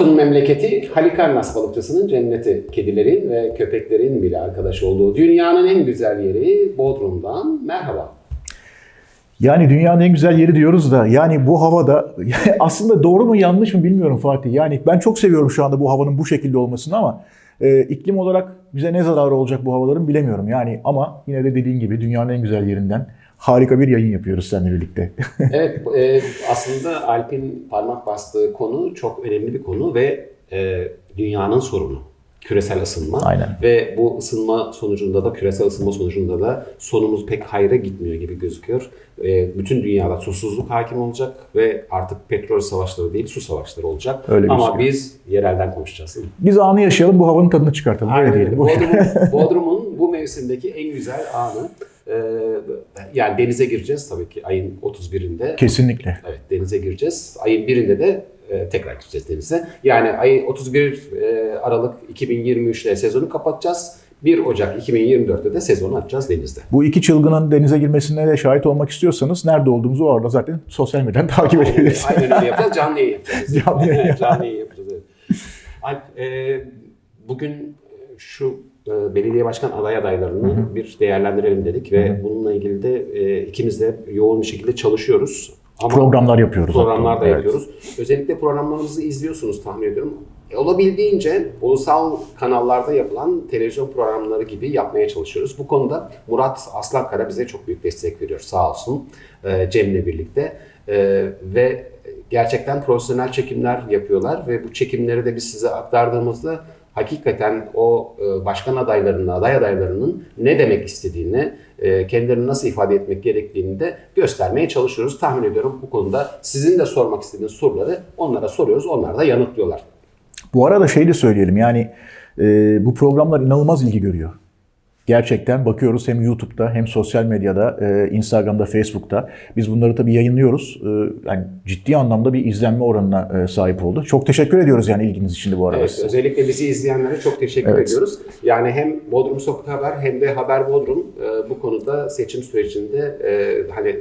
Otun memleketi Halikarnas balıkçısının cenneti. Kedilerin ve köpeklerin bile arkadaş olduğu dünyanın en güzel yeri Bodrum'dan merhaba. Yani dünyanın en güzel yeri diyoruz da yani bu havada aslında doğru mu yanlış mı bilmiyorum Fatih. Yani ben çok seviyorum şu anda bu havanın bu şekilde olmasını ama e, iklim olarak bize ne zararı olacak bu havaların bilemiyorum. Yani ama yine de dediğin gibi dünyanın en güzel yerinden harika bir yayın yapıyoruz seninle birlikte. Evet e, aslında Alp'in parmak bastığı konu çok önemli bir konu ve e, dünyanın sorunu. Küresel ısınma. Aynen. Ve bu ısınma sonucunda da küresel ısınma sonucunda da sonumuz pek hayra gitmiyor gibi gözüküyor. E, bütün dünyada susuzluk hakim olacak ve artık petrol savaşları değil su savaşları olacak. Öyle Ama gözüküyor. biz yerelden konuşacağız. Biz anı yaşayalım bu havanın tadını çıkartalım. Öyle Aynen diyelim. öyle. Bodrum'un, Bodrum'un bu mevsimdeki en güzel anı. E, yani denize gireceğiz tabii ki ayın 31'inde. Kesinlikle. Evet denize gireceğiz. Ayın birinde de e, tekrar gireceğiz denize. Yani ayın 31 e, Aralık 2023'te sezonu kapatacağız. 1 Ocak 2024'te de sezonu açacağız denizde. Bu iki çılgının denize girmesine de şahit olmak istiyorsanız nerede olduğumuzu o arada zaten sosyal medyadan takip edebilirsiniz. Aynen öyle yapacağız. Canlı yayın yapacağız. Canlı yayın. Canlı yayın yapacağız. Alp, e, bugün şu e, belediye başkan aday adaylarını bir değerlendirelim dedik ve bununla ilgili de e, ikimiz de yoğun bir şekilde çalışıyoruz. Ama Programlar yapıyoruz. programlar da Evet. yapıyoruz. Özellikle programlarımızı izliyorsunuz tahmin ediyorum. E, Olabildiğince ulusal kanallarda yapılan televizyon programları gibi yapmaya çalışıyoruz. Bu konuda Murat Aslankara bize çok büyük destek veriyor sağ olsun e, Cem'le birlikte. E, ve gerçekten profesyonel çekimler yapıyorlar ve bu çekimleri de biz size aktardığımızda hakikaten o e, başkan adaylarının, aday adaylarının ne demek istediğini, e, kendilerini nasıl ifade etmek gerektiğini de göstermeye çalışıyoruz. Tahmin ediyorum bu konuda sizin de sormak istediğiniz soruları onlara soruyoruz, onlar da yanıtlıyorlar. Bu arada şey de söyleyelim yani e, bu programlar inanılmaz ilgi görüyor. Gerçekten bakıyoruz hem YouTube'da hem sosyal medyada, e, Instagram'da, Facebook'ta. Biz bunları tabii yayınlıyoruz. E, yani ciddi anlamda bir izlenme oranına e, sahip oldu. Çok teşekkür ediyoruz yani ilginiz için de bu arada. Evet, size. özellikle bizi izleyenlere çok teşekkür Evet. ediyoruz. Yani hem Bodrum Sokak Haber hem de Haber Bodrum e, bu konuda seçim sürecinde e, hani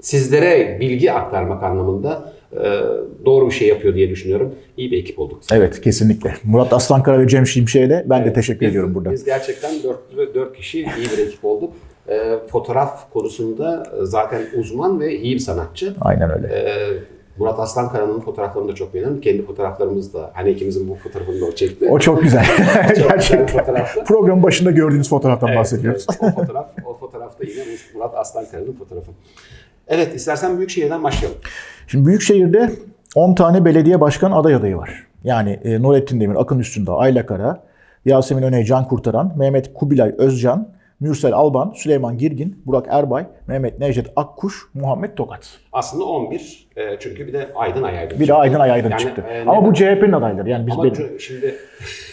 sizlere bilgi aktarmak anlamında doğru bir şey yapıyor diye düşünüyorum. İyi bir ekip olduk. Evet kesinlikle. Murat Aslankara ve Cem Şimşek'e de ben de Evet, teşekkür biz- ediyorum burada. Biz gerçekten dört, dört kişi iyi bir ekip olduk. E, fotoğraf konusunda zaten uzman ve iyi bir sanatçı. Aynen öyle. E, Murat Aslankara'nın fotoğraflarını da çok beğeniyorum. Kendi fotoğraflarımız da hani ikimizin bu fotoğrafını da o çekti. O çok güzel. Çok Gerçekten. Programın başında gördüğünüz fotoğraftan Evet, bahsediyoruz. evet. o fotoğraf, o fotoğrafta yine Murat Aslankara'nın fotoğrafı. Evet, istersen Büyükşehir'den başlayalım. Şimdi Büyükşehir'de 10 tane belediye başkan aday adayı var. Yani e, Nurettin Demir, Akın Üstündağ, Ayla Kara, Yasemin Öney, Can Kurtaran, Mehmet Kubilay Özcan, Mürsel Alban, Süleyman Girgin, Burak Erbay, Mehmet Necdet Akkuş, Muhammed Tokat. Aslında 11, e, çünkü bir de Aydın Ayaydın. Bir de Aydın Ayaydın Yani, çıktı. e, Ama neden? bu CHP'nin adayları. Yani biz Ama benim. şimdi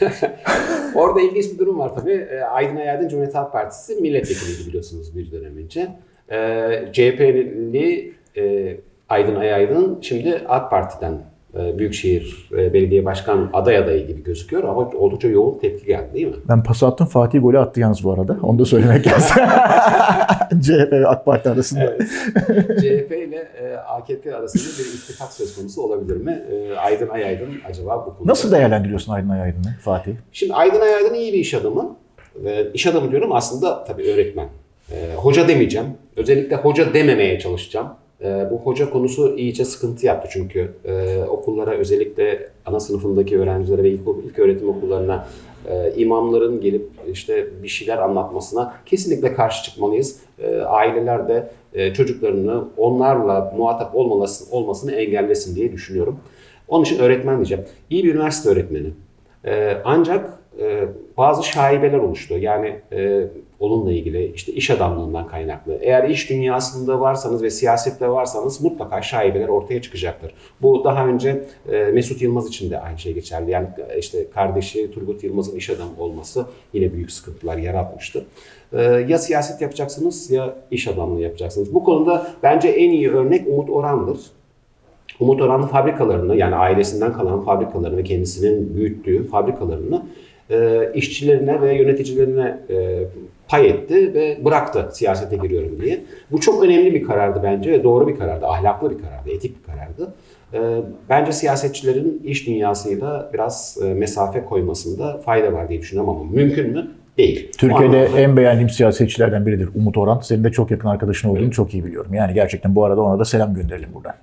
orada ilginç bir durum var tabii. E, Aydın Ayaydın Cumhuriyet Halk Partisi milletvekiliydi biliyorsunuz bir dönem önce. E, CHP'li e, Aydın Ayaydın şimdi AK Parti'den e, Büyükşehir e, Belediye Başkan aday adayı gibi gözüküyor ama oldukça yoğun tepki geldi değil mi? Ben pas attım. Fatih golü attı yalnız bu arada. Onu da söylemek lazım. CHP ve AK Parti arasında. CHP ile e, AKP arasında bir ittifak söz konusu olabilir mi? E, Aydın Ayaydın acaba bu konuda... Nasıl değerlendiriyorsun Aydın Ayaydın'ı Fatih? Şimdi Aydın Ayaydın iyi bir iş adamı. Ve iş adamı diyorum aslında tabii öğretmen. E, hoca demeyeceğim. Özellikle hoca dememeye çalışacağım. E, bu hoca konusu iyice sıkıntı yaptı çünkü e, okullara özellikle ana sınıfındaki öğrencilere ve ilk, ilk öğretim okullarına e, imamların gelip işte bir şeyler anlatmasına kesinlikle karşı çıkmalıyız. E, aileler de e, çocuklarını onlarla muhatap olmaması, olmasını engellesin diye düşünüyorum. Onun için öğretmen diyeceğim. İyi bir üniversite öğretmeni. E, ancak e, bazı şaibeler oluştu. Yani e, onunla ilgili işte iş adamlığından kaynaklı. Eğer iş dünyasında varsanız ve siyasette varsanız mutlaka şaibeler ortaya çıkacaktır. Bu daha önce e, Mesut Yılmaz için de aynı şey geçerli. Yani işte kardeşi Turgut Yılmaz'ın iş adamı olması yine büyük sıkıntılar yaratmıştı. E, ya siyaset yapacaksınız ya iş adamlığı yapacaksınız. Bu konuda bence en iyi örnek Umut Oran'dır. Umut Oran'ın fabrikalarını yani ailesinden kalan fabrikalarını kendisinin büyüttüğü fabrikalarını e, işçilerine ve yöneticilerine e, pay etti ve bıraktı siyasete giriyorum diye. Bu çok önemli bir karardı bence ve doğru bir karardı, ahlaklı bir karardı, etik bir karardı. E, bence siyasetçilerin iş dünyasıyla biraz e, mesafe koymasında fayda var diye düşünüyorum ama mümkün mü? Değil. Türkiye'de anlamda- en beğendiğim siyasetçilerden biridir Umut Orhan. Senin de çok yakın arkadaşın olduğunu çok iyi biliyorum. Yani gerçekten bu arada ona da selam gönderelim buradan.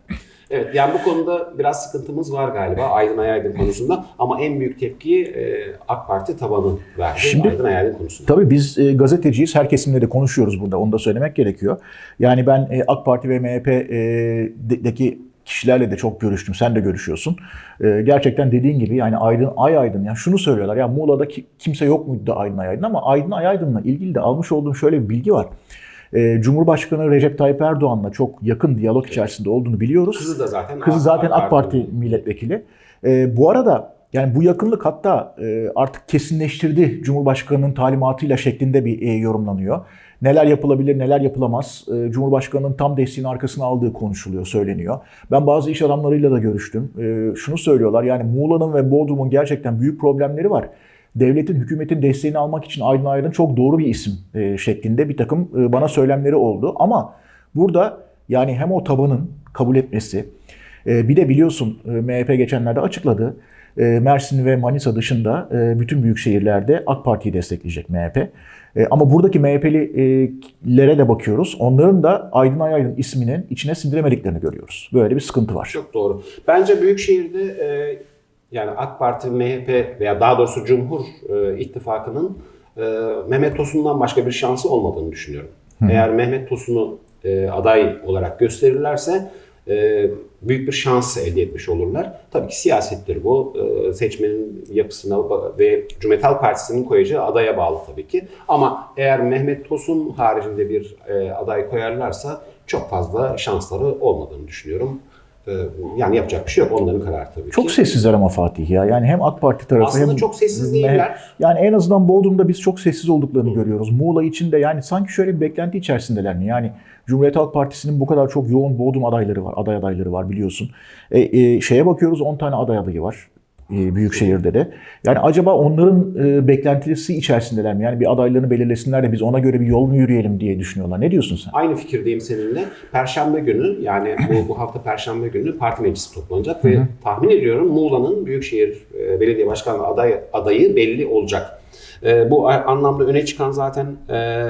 Evet yani bu konuda biraz sıkıntımız var galiba Aydın Ayaydın konusunda ama en büyük tepkiyi e, AK Parti tabanı verdi Şimdi- Aydın Ayaydın konusunda. Tabii biz e, gazeteciyiz. Her kesimle de konuşuyoruz burada. Onu da söylemek gerekiyor. Yani ben e, AK Parti ve MHP'deki kişilerle de çok görüştüm. Sen de görüşüyorsun. E, gerçekten dediğin gibi yani Aydın Ay Aydın. Yani şunu söylüyorlar. Ya Muğla'da ki- kimse yok muydu da Aydın Ay Aydın ama Aydın Ay Aydın'la ilgili de almış olduğum şöyle bir bilgi var. E, Cumhurbaşkanı Recep Tayyip Erdoğan'la çok yakın diyalog içerisinde olduğunu biliyoruz. Kızı da zaten Kızı zaten AK Parti milletvekili. Ee, bu arada yani bu yakınlık hatta e, artık kesinleştirdi Cumhurbaşkanı'nın talimatıyla şeklinde bir e, yorumlanıyor. Neler yapılabilir, neler yapılamaz. E, Cumhurbaşkanı'nın tam desteğini arkasına aldığı konuşuluyor, söyleniyor. Ben bazı iş adamlarıyla da görüştüm. E, şunu söylüyorlar yani Muğla'nın ve Bodrum'un gerçekten büyük problemleri var. Devletin, hükümetin desteğini almak için Aydın Aydın çok doğru bir isim e, şeklinde bir takım e, bana söylemleri oldu. Ama burada yani hem o tabanın kabul etmesi, e, bir de biliyorsun e, MHP geçenlerde açıkladı. E, Mersin ve Manisa dışında e, bütün büyük şehirlerde AK Parti'yi destekleyecek MHP. E, Ama buradaki MHP'lilere de bakıyoruz. Onların da Aydın Ayaydın isminin içine sindiremediklerini görüyoruz. Böyle bir sıkıntı var. Çok doğru. Bence Büyükşehir'de e, yani AK Parti, MHP veya daha doğrusu Cumhur e, İttifakı'nın e, Mehmet Tosun'dan başka bir şansı olmadığını düşünüyorum. Eğer Mehmet Tosun'u e, aday olarak gösterirlerse e, büyük bir şans elde etmiş olurlar. Tabii ki siyasettir bu. E, seçmenin yapısına ve Cumhuriyet Halk Partisi'nin koyacağı adaya bağlı tabii ki. Ama eğer Mehmet Tosun haricinde bir e, aday koyarlarsa çok fazla şansları olmadığını düşünüyorum. E, yani yapacak bir şey yok. Onların kararı tabii Çok ki. sessizler ama Fatih ya. Yani hem AK Parti tarafı Aslında hem çok sessiz değiller. Yani en azından Bodrum'da biz çok sessiz olduklarını görüyoruz. Muğla için de yani sanki şöyle bir beklenti içerisindeler mi? Yani Cumhuriyet Halk Partisi'nin bu kadar çok yoğun Bodrum adayları var, aday adayları var biliyorsun. E, e, şeye bakıyoruz 10 tane aday adayı var. E, büyük şehirde de. Yani acaba onların e, beklentisi içerisindeler mi? Yani bir adaylarını belirlesinler de biz ona göre bir yol mu yürüyelim diye düşünüyorlar. Ne diyorsun sen? Aynı fikirdeyim seninle. Perşembe günü yani bu, bu hafta Perşembe günü parti meclisi toplanacak ve tahmin ediyorum Muğla'nın Büyükşehir e, Belediye Başkanlığı aday, adayı belli olacak. E, bu anlamda öne çıkan zaten e,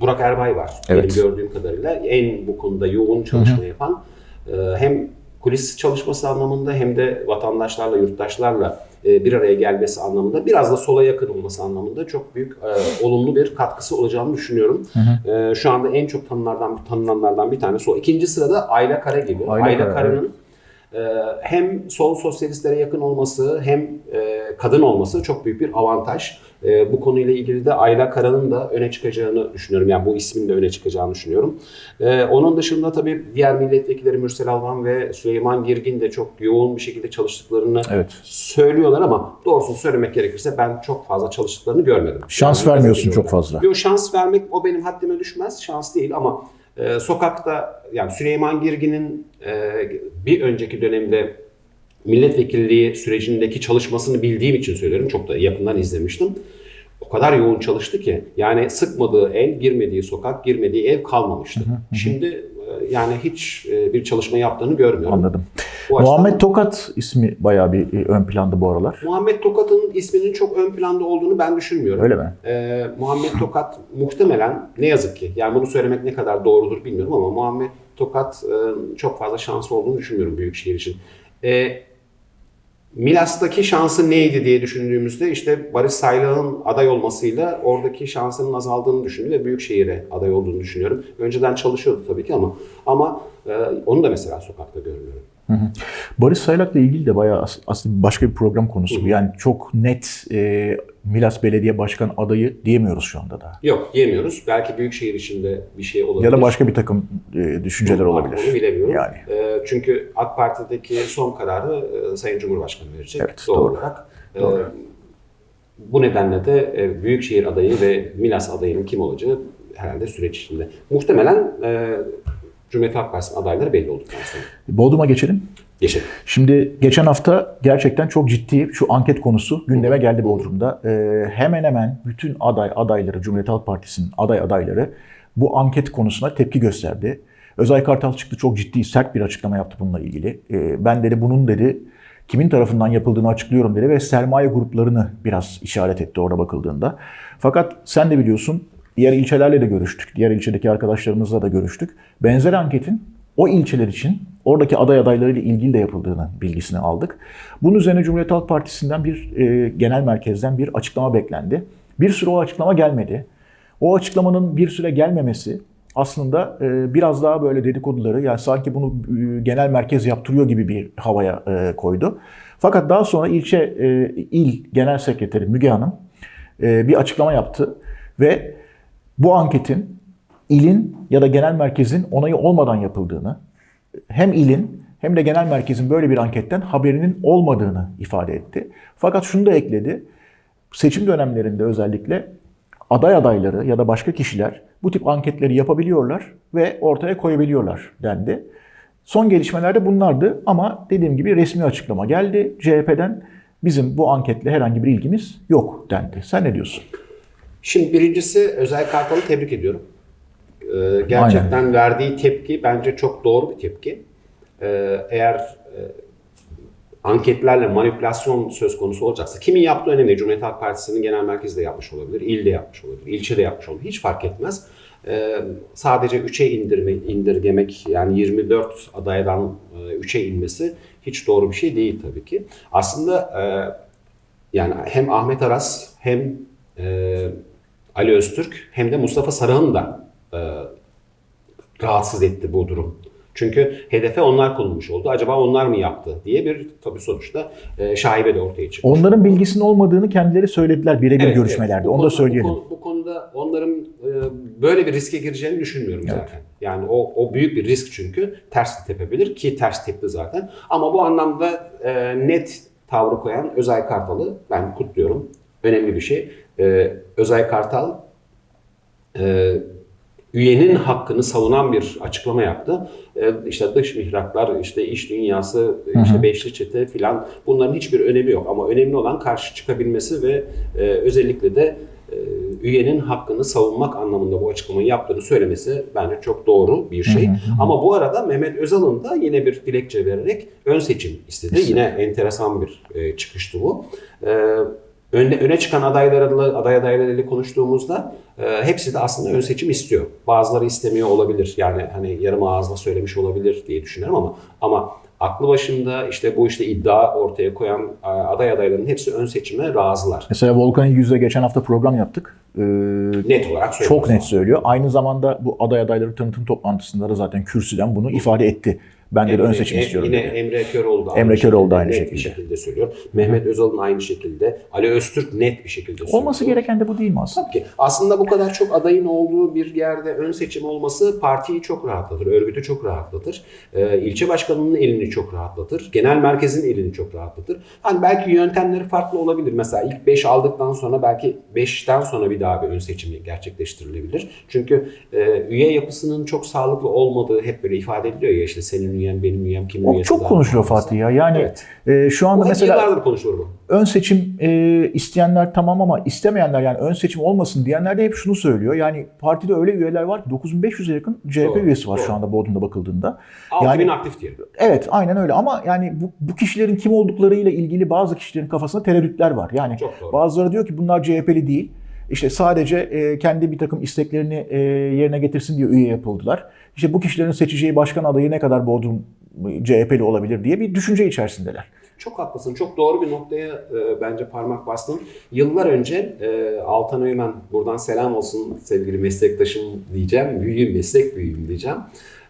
Burak Erbay var. Evet. Benim gördüğüm kadarıyla en bu konuda yoğun çalışma yapan e, hem kulis çalışması anlamında hem de vatandaşlarla, yurttaşlarla e, bir araya gelmesi anlamında biraz da sola yakın olması anlamında çok büyük e, olumlu bir katkısı olacağını düşünüyorum. E, şu anda en çok tanınanlardan, tanınanlardan bir tanesi o. İkinci sırada Ayla Kara gibi. Ayla Ayla, Kara, Kara'nın e, hem sol sosyalistlere yakın olması hem e, kadın olması çok büyük bir avantaj. E, bu konuyla ilgili de Ayla Kara'nın da öne çıkacağını düşünüyorum. Yani bu ismin de öne çıkacağını düşünüyorum. E, onun dışında tabii diğer milletvekilleri Mürsel Alvan ve Süleyman Girgin de çok yoğun bir şekilde çalıştıklarını Evet. söylüyorlar ama doğrusunu söylemek gerekirse ben çok fazla çalıştıklarını görmedim. Şans Yani vermiyorsun çok fazla. Yok şans vermek o benim haddime düşmez. Şans değil ama e, sokakta yani Süleyman Girgin'in e, bir önceki dönemde milletvekilliği sürecindeki çalışmasını bildiğim için söylüyorum. Çok da yakından izlemiştim. O kadar yoğun çalıştı ki yani sıkmadığı el, girmediği sokak, girmediği ev kalmamıştı. Şimdi e, yani hiç e, bir çalışma yaptığını görmüyorum. Anladım. Bu açıdan- Muhammed Tokat ismi bayağı bir e, ön planda bu aralar. Muhammed Tokat'ın isminin çok ön planda olduğunu ben düşünmüyorum. Öyle mi? Ee, Muhammed Tokat muhtemelen ne yazık ki yani bunu söylemek ne kadar doğrudur bilmiyorum ama Muhammed Tokat çok fazla şansı olduğunu düşünmüyorum Büyükşehir için. E, Milas'taki şansı neydi diye düşündüğümüzde işte Barış Saylık'ın aday olmasıyla oradaki şansının azaldığını düşündüm ve Büyükşehir'e aday olduğunu düşünüyorum. Önceden çalışıyordu tabii ki ama ama e, onu da mesela sokakta görmüyorum. Barış Saylak'la ilgili de bayağı as- aslında başka bir program konusu bu. Yani çok net e, Milas Belediye Başkan adayı diyemiyoruz şu anda da. Yok diyemiyoruz. Belki Büyükşehir içinde bir şey olabilir. Ya da başka bir takım e, düşünceler olabilir. Onu bilemiyorum. Yani. Ee, çünkü AK Parti'deki son kararı e, Sayın Cumhurbaşkanı verecek Evet, doğal doğru. olarak. Ee, Doğru. bu nedenle de e, Büyükşehir adayı ve Milas adayının kim olacağı herhalde süreç içinde. Muhtemelen e, Cumhuriyet Halk Partisi'nin adayları belli olduktan sonra. Bodrum'a geçelim. Geçelim. Şimdi geçen hafta gerçekten çok ciddi şu anket konusu gündeme geldi Bodrum'da. Ee, hemen hemen bütün aday adayları, Cumhuriyet Halk Partisi'nin aday adayları bu anket konusuna tepki gösterdi. Özay Kartal çıktı çok ciddi sert bir açıklama yaptı bununla ilgili. E, ben dedi bunun dedi kimin tarafından yapıldığını açıklıyorum dedi ve sermaye gruplarını biraz işaret etti orada bakıldığında. Fakat sen de biliyorsun diğer ilçelerle de görüştük. Diğer ilçedeki arkadaşlarımızla da görüştük. Benzer anketin o ilçeler için oradaki aday adaylarıyla ilgili de yapıldığını bilgisini aldık. Bunun üzerine Cumhuriyet Halk Partisi'nden bir e, genel merkezden bir açıklama beklendi. Bir süre o açıklama gelmedi. O açıklamanın bir süre gelmemesi aslında e, biraz daha böyle dedikoduları yani sanki bunu e, genel merkez yaptırıyor gibi bir havaya e, koydu. Fakat daha sonra ilçe e, il genel sekreteri Müge Hanım e, bir açıklama yaptı ve bu anketin ilin ya da genel merkezin onayı olmadan yapıldığını, hem ilin hem de genel merkezin böyle bir anketten haberinin olmadığını ifade etti. Fakat şunu da ekledi. Seçim dönemlerinde özellikle aday adayları ya da başka kişiler bu tip anketleri yapabiliyorlar ve ortaya koyabiliyorlar dendi. Son gelişmelerde bunlardı ama dediğim gibi resmi açıklama geldi. CHP'den bizim bu anketle herhangi bir ilgimiz yok dendi. Sen ne diyorsun? Şimdi birincisi Özel Kartal'ı tebrik ediyorum. Ee, gerçekten verdiği tepki bence çok doğru bir tepki. Ee, eğer e, anketlerle manipülasyon söz konusu olacaksa kimin yaptığı önemli değil. Cumhuriyet Halk Partisi'nin genel merkezi de yapmış olabilir, ilde yapmış olabilir, ilçede yapmış olabilir. Hiç fark etmez. Ee, sadece 3'e indirme, indirgemek yani 24 adaydan e, 3'e inmesi hiç doğru bir şey değil tabii ki. Aslında e, yani hem Ahmet Aras hem e, Ali Öztürk hem de Mustafa Sarıhan'ı da e, rahatsız etti bu durum. Çünkü hedefe onlar konulmuş oldu. Acaba onlar mı yaptı diye bir tabii sonuçta e, şaibe de ortaya çıktı. Onların bilgisinin olmadığını kendileri söylediler birebir Evet, görüşmelerde. evet. Bu Onu da konuda- söyleyelim. Bu, konu- bu konuda onların e, böyle bir riske gireceğini düşünmüyorum zaten. Yani o, o büyük bir risk çünkü ters tepebilir ki ters tepti zaten. Ama bu anlamda e, net tavrı koyan Özay Kartal'ı ben kutluyorum. Önemli bir şey. E, Özay Kartal e, üyenin hakkını savunan bir açıklama yaptı. E, işte dış mihraklar, işte iş dünyası, işte beşli çete filan bunların hiçbir önemi yok. Ama önemli olan karşı çıkabilmesi ve e, özellikle de e, üyenin hakkını savunmak anlamında bu açıklamayı yaptığını söylemesi bence çok doğru bir şey. Ama bu arada Mehmet Özal'ın da yine bir dilekçe vererek ön seçim istedi. Yine enteresan bir e, çıkıştı bu. E, Öne, öne çıkan adaylarla aday adaylarıyla konuştuğumuzda e, hepsi de aslında ön seçim istiyor. Bazıları istemiyor olabilir. Yani hani yarım ağızla söylemiş olabilir diye düşünüyorum ama ama aklı başında işte bu işte iddia ortaya koyan e, aday adaylarının hepsi ön seçime razılar. Mesela Volkan Yüz'le geçen hafta program yaptık. Ee, Net olarak söylüyorum. çok net söylüyor. Aynı zamanda bu aday adayları tanıtım toplantısında da zaten kürsüden bunu ifade etti. Ben de ön seçim E- istiyorum Yine dedi. Emre Köroğlu da Emre Köroğlu da aynı şekilde. bir şekilde söylüyor. Mehmet Özal'ın aynı şekilde. Ali Öztürk net bir şekilde söylüyor. Olması gereken de bu değil mi aslında? Tabii ki. Aslında bu kadar çok adayın olduğu bir yerde ön seçim olması partiyi çok rahatlatır, örgütü çok rahatlatır. Ee, ilçe başkanının elini çok rahatlatır. Genel merkezin elini çok rahatlatır. Hani belki yöntemleri farklı olabilir. Mesela ilk 5 aldıktan sonra belki 5'ten sonra bir daha bir ön seçimi gerçekleştirilebilir. Çünkü e, üye yapısının çok sağlıklı olmadığı hep böyle ifade ediliyor ya işte senin üyen, benim üyem, kimin O üyesi çok daha konuşuluyor fazla. Fatih ya. Yani Evet. e, şu anda Bu hep mesela yıllardır konuşulur bu. ön seçim e, isteyenler tamam ama istemeyenler yani ön seçim olmasın diyenler de hep şunu söylüyor. Yani partide öyle üyeler var ki 9500'e yakın CHP Doğru, üyesi var doğru. şu anda Bodrum'da bakıldığında. 6000 Yani- aktif diyelim. Evet aynen öyle ama yani bu, bu kişilerin kim olduklarıyla ilgili bazı kişilerin kafasında tereddütler var. Yani Çok doğru. bazıları diyor ki bunlar CHP'li değil. İşte sadece e, kendi bir takım isteklerini e, yerine getirsin diye üye yapıldılar. İşte bu kişilerin seçeceği başkan adayı ne kadar Bodrum e, CHP'li olabilir diye bir düşünce içerisindeler. Çok haklısın. Çok doğru bir noktaya e, bence parmak bastın. Yıllar önce e, Altan Öğmen, buradan selam olsun sevgili meslektaşım diyeceğim. Büyüğüm, meslek büyüğüm diyeceğim.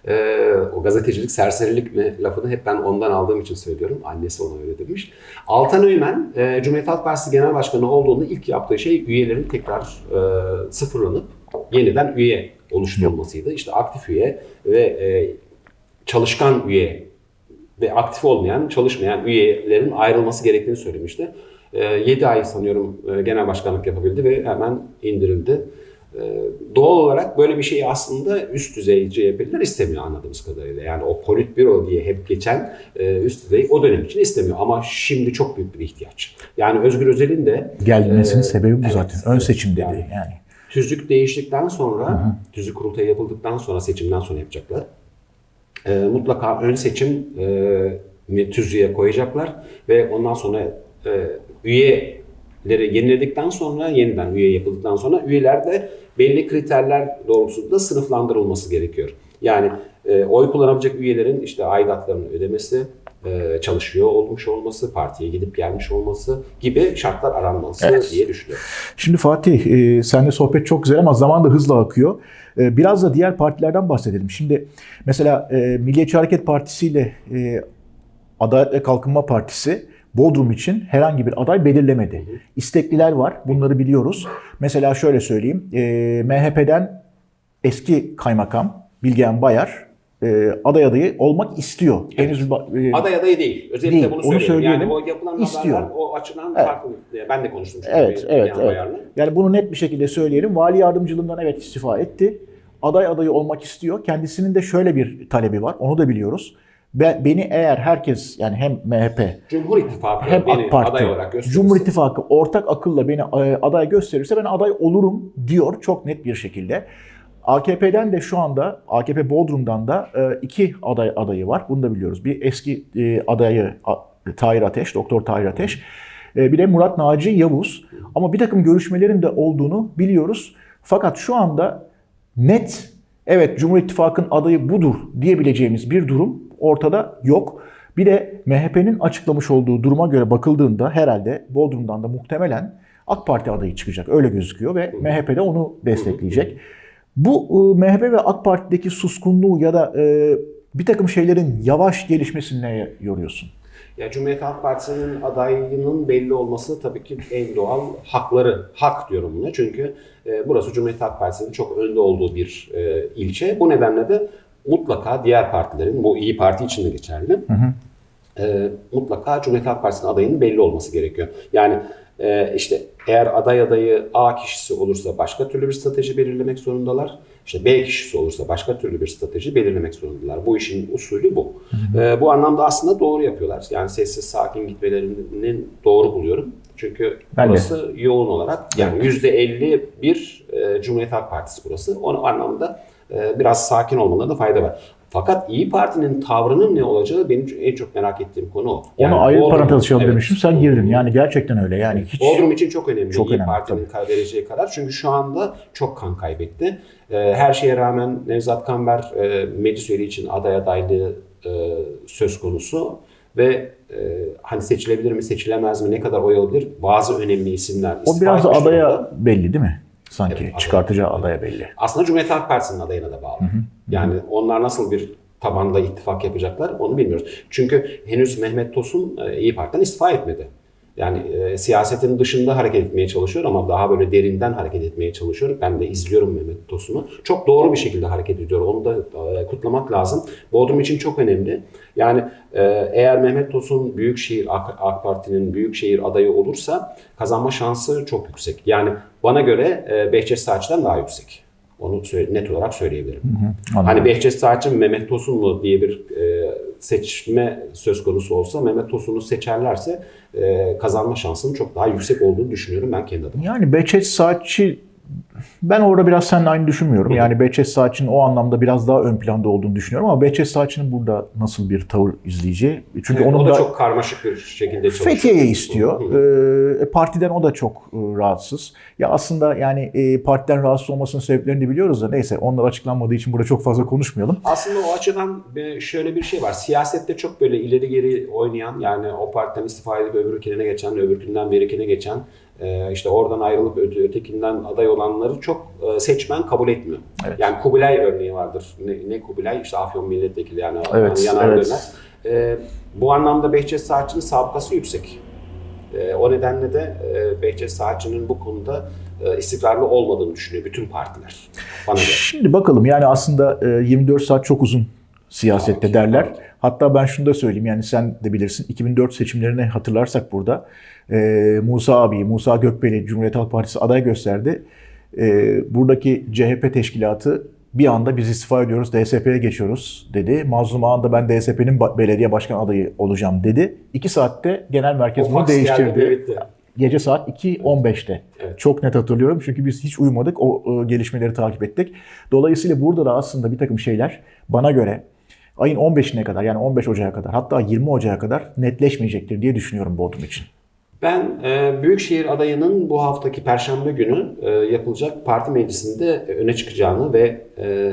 E, o gazetecilik, serserilik mi lafını hep ben ondan aldığım için söylüyorum. Annesi ona öyle demiş. Altan Öğmen, e, Cumhuriyet Halk Partisi Genel Başkanı olduğunda ilk yaptığı şey üyelerin tekrar e, sıfırlanıp yeniden üye oluşturulmasıydı. İşte aktif üye ve e, çalışkan üye ve aktif olmayan, çalışmayan üyelerin ayrılması gerektiğini söylemişti. 7 ay sanıyorum e, genel başkanlık yapabildi ve hemen indirildi. E, Doğal olarak böyle bir şeyi aslında üst düzey CHP'liler istemiyor anladığımız kadarıyla. Yani o politbüro diye hep geçen e, üst düzey o dönem için istemiyor. Ama şimdi çok büyük bir ihtiyaç. Yani Özgür Özel'in de Gelmesinin e, sebebi bu evet, zaten. Ön seçim dedi Yani yani. tüzük değiştikten sonra, tüzük kurultayı yapıldıktan sonra seçimden sonra yapacaklar. e, mutlaka ön seçim e, tüzüğe koyacaklar ve ondan sonra e, üyeleri yeniledikten sonra yeniden üye yapıldıktan sonra üyeler de belli kriterler doğrultusunda sınıflandırılması gerekiyor. Yani e, oy kullanabilecek üyelerin işte aidatlarını ödemesi, e, çalışıyor olmuş olması, partiye gidip gelmiş olması gibi şartlar aranması Evet. diye düşünüyorum. Şimdi Fatih, e, seninle sohbet çok güzel ama zaman da hızla akıyor. E, biraz da diğer partilerden bahsedelim. Şimdi mesela e, Milliyetçi Hareket Partisi ile e, Adalet ve Kalkınma Partisi Bodrum için herhangi bir aday belirlemedi. İstekliler var, bunları biliyoruz. Mesela şöyle söyleyeyim, e, MHP'den eski kaymakam Bilgehan Bayar e, aday adayı olmak istiyor. Henüz bir ba- e, Aday adayı değil. Özellikle Değil, bunu onu söylüyorum. söylüyorum. Yani o yapılan İstiyor. haberler o açıdan Evet. farklı. Ben de konuştum. Evet, evet, evet. Yani bunu net bir şekilde söyleyelim. Vali yardımcılığından evet istifa etti. Aday adayı olmak istiyor. Kendisinin de şöyle bir talebi var. Onu da biliyoruz. Ben, beni eğer herkes yani hem MHP Cumhur İttifakı hem AK Parti, aday olarak gösterirse. Cumhur İttifakı ortak akılla beni e, aday gösterirse ben aday olurum diyor çok net bir şekilde. AKP'den de şu anda AKP Bodrum'dan da e, iki aday adayı var. Bunu da biliyoruz. Bir eski e, adayı Tahir Ateş, Doktor Tahir Ateş. Bir de Murat Naci Yavuz. Ama bir takım görüşmelerin de olduğunu biliyoruz. Fakat şu anda net evet Cumhur İttifakı'nın adayı budur diyebileceğimiz bir durum ortada yok. Bir de MHP'nin açıklamış olduğu duruma göre bakıldığında herhalde Bodrum'dan da muhtemelen AK Parti adayı çıkacak. Öyle gözüküyor ve MHP de onu destekleyecek. Bu e, MHP ve AK Parti'deki suskunluğu ya da e, bir takım şeylerin yavaş gelişmesini neye yoruyorsun? Ya Cumhuriyet Halk Partisi'nin adayının belli olması tabii ki en doğal hakları. Hak diyorum buna çünkü e, burası Cumhuriyet Halk Partisi'nin çok önde olduğu bir e, ilçe. Bu nedenle de mutlaka diğer partilerin, bu iyi Parti için de geçerli, e, mutlaka Cumhuriyet Halk Partisi'nin adayının belli olması gerekiyor. Yani e, işte eğer aday adayı A kişisi olursa başka türlü bir strateji belirlemek zorundalar. İşte B kişisi olursa başka türlü bir strateji belirlemek zorundalar. Bu işin usulü bu. E, bu anlamda aslında doğru yapıyorlar. Yani sessiz sakin gitmelerinin doğru buluyorum. Çünkü Ben de. burası yoğun olarak yani %51 e, Cumhuriyet Halk Partisi burası. O anlamda e, biraz sakin olmalarında fayda var. Fakat İyi Parti'nin tavrının ne olacağı benim en çok merak ettiğim konu o. Yani Onu ayrı parantez açalım Evet. demiştim. Sen girdin. Yani gerçekten öyle. Yani hiç Bodrum için çok önemli Çok İyi önemli, Parti'nin vereceği karar. Çünkü şu anda çok kan kaybetti. Ee, her şeye rağmen Nevzat Kamber e, meclis üyeliği için aday adaylığı e, söz konusu ve e, hani seçilebilir mi seçilemez mi ne kadar oy alabilir bazı önemli isimler o biraz adaya durumda. belli değil mi? Sanki Evet, aday. çıkartacağı adaya belli. Aslında Cumhuriyet Halk Partisi'nin adayına da bağlı. Yani onlar nasıl bir tabanda ittifak yapacaklar onu bilmiyoruz. Çünkü henüz Mehmet Tosun e, İyi Parti'den istifa etmedi. Yani e, siyasetin dışında hareket etmeye çalışıyor ama daha böyle derinden hareket etmeye çalışıyor. Ben de izliyorum Mehmet Tosun'u. Çok doğru bir şekilde hareket ediyor. Onu da e, kutlamak lazım. Bodrum için çok önemli. Yani e, eğer Mehmet Tosun Büyükşehir AK, AK Parti'nin Büyükşehir adayı olursa kazanma şansı çok yüksek. Yani bana göre e, Behçet Saç'tan daha yüksek. Onu net olarak söyleyebilirim. Anladım. Hani Behçet Saç'ın Mehmet Tosun mu diye bir e, seçme söz konusu olsa Mehmet Tosun'u seçerlerse e, kazanma şansının çok daha yüksek olduğunu düşünüyorum ben kendi adıma. Yani Behçet Saatçi ben orada biraz seninle aynı düşünmüyorum. Yani Behçet Saatçi'nin o anlamda biraz daha ön planda olduğunu düşünüyorum ama Behçet Saatçi'nin burada nasıl bir tavır izleyeceği. Çünkü Evet, onun o da, da çok karmaşık bir şekilde çalışıyor. Fethiye'yi istiyor. Hı. Ee, partiden o da çok e, rahatsız. Ya aslında yani e, partiden rahatsız olmasının sebeplerini biliyoruz da neyse onlar açıklanmadığı için burada çok fazla konuşmayalım. Aslında o açıdan şöyle bir şey var. Siyasette çok böyle ileri geri oynayan yani o partiden istifa edip öbürküne geçen, öbürkünden birikine geçen e, işte oradan ayrılıp öte, ötekinden aday olanları çok e, seçmen kabul etmiyor. Evet. Yani Kubilay örneği vardır. Ne, ne Kubilay? İşte Afyon milletvekili yani Evet, yanar evet. döner. E, bu anlamda Behçet Saatçı'nın sabıkası yüksek. E, o nedenle de e, Behçet Saatçı'nın bu konuda e, istikrarlı olmadığını düşünüyor bütün partiler. Bana göre. Şimdi bakalım yani aslında e, 24 saat çok uzun siyasette Tabii ki, derler. tabii. Hatta ben şunu da söyleyeyim yani sen de bilirsin 2004 seçimlerini hatırlarsak burada e, Musa abi, Musa Gökbeli Cumhuriyet Halk Partisi aday gösterdi. E, buradaki CHP teşkilatı bir anda biz istifa ediyoruz, DSP'ye geçiyoruz dedi. Mazlum Ağan da ben DSP'nin belediye başkan adayı olacağım dedi. İki saatte genel merkez O bunu geldi, değiştirdi. de. Gece saat 2.15'te. Evet. Çok net hatırlıyorum çünkü biz hiç uyumadık. O e, gelişmeleri takip ettik. Dolayısıyla burada da aslında bir takım şeyler bana göre ayın 15'ine kadar yani 15 Ocak'a kadar hatta 20 Ocak'a kadar netleşmeyecektir diye düşünüyorum Bodrum için. Ben e, Büyükşehir adayının bu haftaki Perşembe günü e, yapılacak parti meclisinde öne çıkacağını ve e,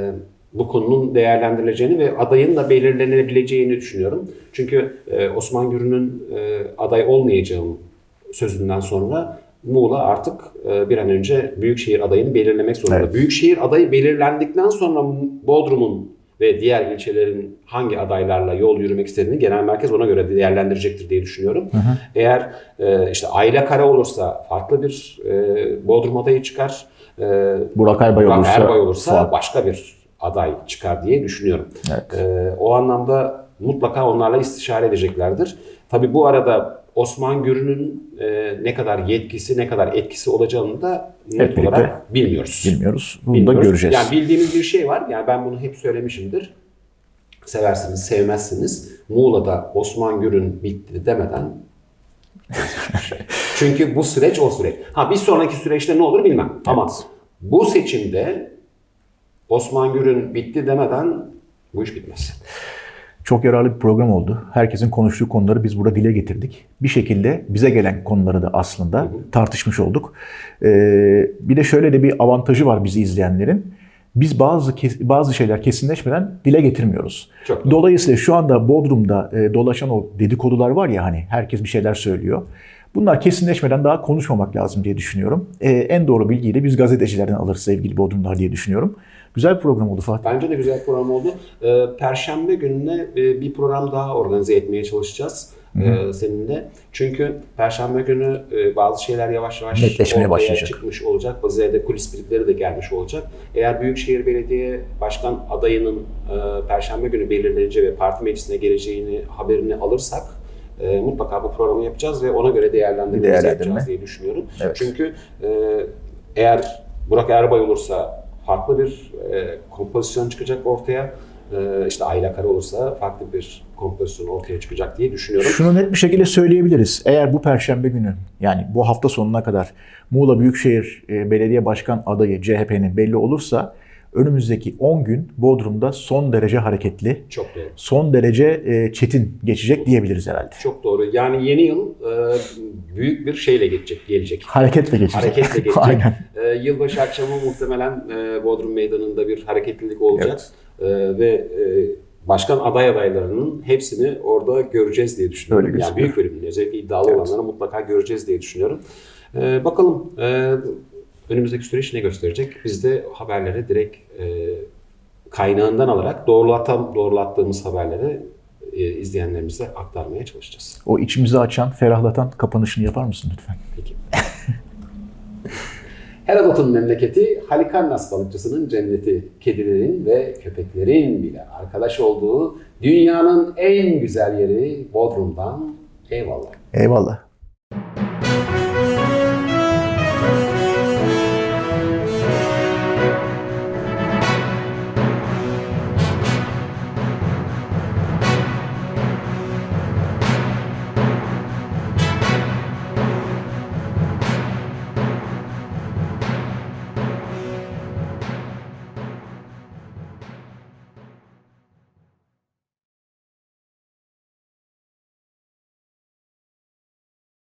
bu konunun değerlendirileceğini ve adayın da belirlenebileceğini düşünüyorum. Çünkü e, Osman Gürün'ün e, aday olmayacağım sözünden sonra Muğla artık e, bir an önce Büyükşehir adayını belirlemek zorunda. Evet. Büyükşehir adayı belirlendikten sonra Bodrum'un ve diğer ilçelerin hangi adaylarla yol yürümek istediğini genel merkez ona göre değerlendirecektir diye düşünüyorum. Eğer e, işte Ayla Kara olursa farklı bir e, Bodrum adayı çıkar. E, Burak Erbay Burak olursa, Erbay olursa Fuat. başka bir aday çıkar diye düşünüyorum. Evet. E, o anlamda mutlaka onlarla istişare edeceklerdir. Tabii bu arada Osman Gürün'ün e, ne kadar yetkisi, ne kadar etkisi olacağını da net birlikte olarak bilmiyoruz. bilmiyoruz. Bunu Bilmiyoruz. da göreceğiz. Yani bildiğimiz bir şey var. Yani ben bunu hep söylemişimdir. Seversiniz, sevmezsiniz. Muğla'da Osman Gürün bitti demeden Çünkü bu süreç o süreç. Ha bir sonraki süreçte ne olur bilmem. Ama bu seçimde Osman Gürün bitti demeden bu iş bitmez. Çok yararlı bir program oldu. Herkesin konuştuğu konuları biz burada dile getirdik. Bir şekilde bize gelen konuları da aslında tartışmış olduk. Ee, bir de şöyle de bir avantajı var bizi izleyenlerin. Biz bazı bazı şeyler kesinleşmeden dile getirmiyoruz. Çok. Dolayısıyla şu anda Bodrum'da e, dolaşan o dedikodular var ya hani herkes bir şeyler söylüyor. Bunlar kesinleşmeden daha konuşmamak lazım diye düşünüyorum. Ee, en doğru bilgiyi de biz gazetecilerden alırız sevgili Bodrumlar diye düşünüyorum. Güzel bir program oldu Fatih. Bence de güzel program oldu. Ee, Perşembe gününe e, bir program daha organize etmeye çalışacağız. e, seninle. Çünkü Perşembe günü e, bazı şeyler yavaş yavaş Netleşmeye başlayacak. çıkmış olacak. Bazı yerde kulis bilgileri de gelmiş olacak. Eğer Büyükşehir Belediye Başkan adayının e, Perşembe günü belirleneceği ve parti meclisine geleceğini haberini alırsak e, mutlaka bu programı yapacağız ve ona göre değerlendirmemizi Değerlendirme. yapacağız diye düşünüyorum. Evet. Çünkü e, eğer Burak Erbay olursa farklı bir e, kompozisyon çıkacak ortaya. E, işte Ayla Kara olursa farklı bir kompozisyon ortaya çıkacak diye düşünüyorum. Şunu net bir şekilde söyleyebiliriz. Eğer bu perşembe günü yani bu hafta sonuna kadar Muğla Büyükşehir e, Belediye Başkan adayı CHP'nin belli olursa önümüzdeki 10 gün Bodrum'da son derece hareketli, Çok doğru. son derece e, çetin geçecek diyebiliriz herhalde. Çok doğru. Yani yeni yıl e, büyük bir şeyle geçecek, gelecek. Hareketle geçecek. Hareketle geçecek. Aynen. E, yılbaşı akşamı muhtemelen e, Bodrum Meydanı'nda bir hareketlilik olacak. E, ve e, başkan aday adaylarının hepsini orada göreceğiz diye düşünüyorum. Öyle yani büyük bölümünü özellikle iddialı olanları mutlaka göreceğiz diye düşünüyorum. E, bakalım e, önümüzdeki süreç ne gösterecek? Biz de haberleri direkt e, kaynağından alarak doğrulatan, doğrulattığımız haberleri e, izleyenlerimize aktarmaya çalışacağız. O içimizi açan, ferahlatan kapanışını yapar mısın lütfen? Peki. Herodot'un memleketi Halikarnas balıkçısının cenneti. Kedilerin ve köpeklerin bile arkadaş olduğu dünyanın en güzel yeri Bodrum'dan eyvallah. Eyvallah.